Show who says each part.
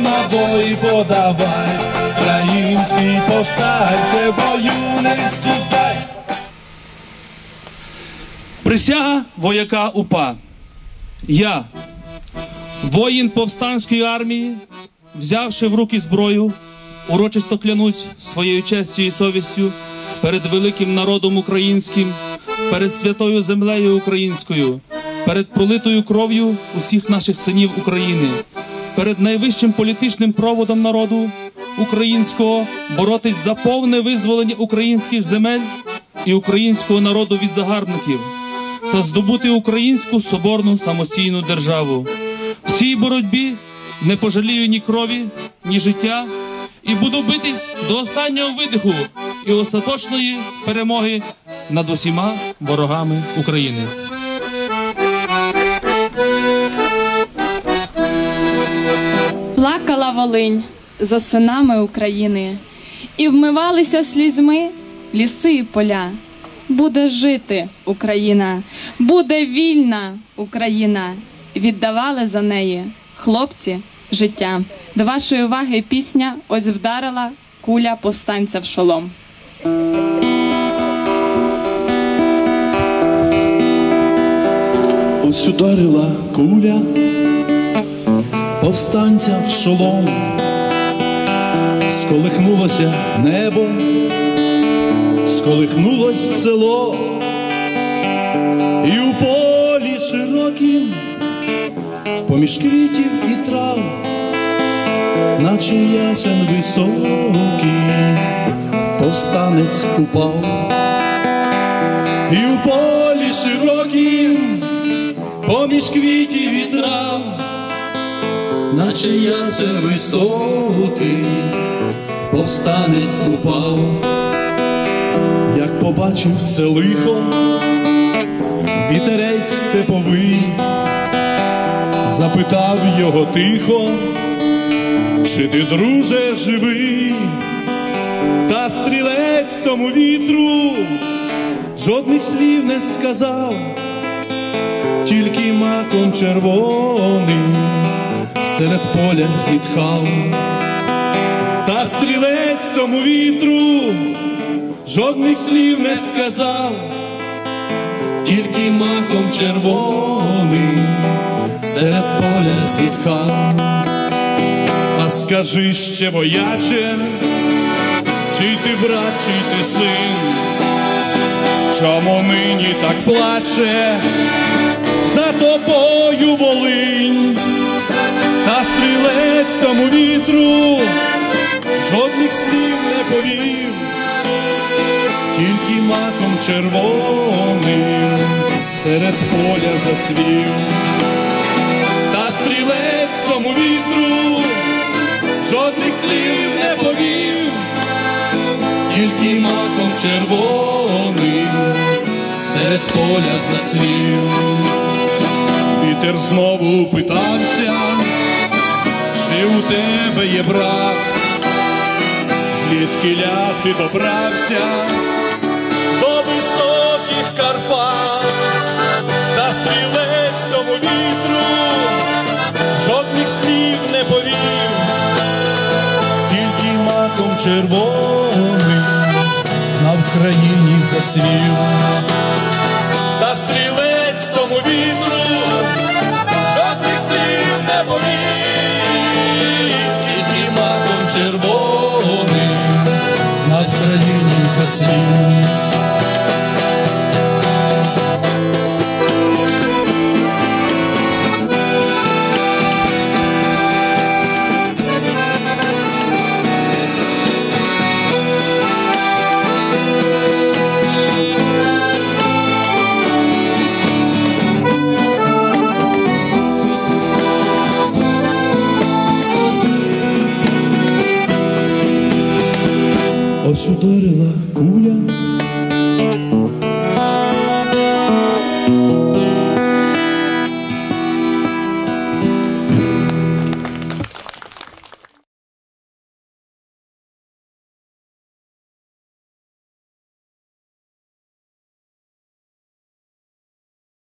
Speaker 1: набої подавай, український повстанче, бою не ступай.
Speaker 2: Присяга вояка УПА. Я, воїн повстанської армії, взявши в руки зброю, урочисто клянусь своєю честю і совістю перед великим народом українським, перед святою землею українською, перед пролитою кров'ю усіх наших синів України, перед найвищим політичним проводом народу українського боротись за повне визволення українських земель і українського народу від загарбників та здобути українську соборну самостійну державу. В цій боротьбі не пожалію ні крові, ні життя, і буду битись до останнього видиху і остаточної перемоги над усіма ворогами України.
Speaker 3: Волинь за синами України, і вмивалися слізьми ліси і поля. Буде жити Україна, буде вільна Україна. Віддавали за неї хлопці життя. До вашої уваги пісня ось вдарила куля повстанця в шолом.
Speaker 1: Ось ударила куля повстанця в шолом, сколихнулося небо, сколихнулось село, і у полі широкім, поміж квітів і трав, наче ясен високий, повстанець упав, і у полі широкім поміж квітів і трав, наче ясен високий, повстанець упав, як побачив це лихо, вітерець степовий, запитав його тихо, чи ти, друже, живий, та стрілець тому вітру жодних слів не сказав тільки маком червоним серед поля зітхав, та стрілець тому вітру жодних слів не сказав, тільки маком червоним серед поля зітхав. А скажи ще, вояче, чий ти брат, чий ти син, чому нині так плаче? за тобою волинь, не тільки маком червоним серед поля зацвів, та стрілець тому вітру жодних слів не повів, тільки маком червоним серед поля зацвів. Вітер знову питався, чи у тебе є брат, звідки ля ти добрався? До високих Карпат, та стрілець тому вітру жодних слів не повів, тільки маком червоним на Вкраїні зацвів. Країні зацвів.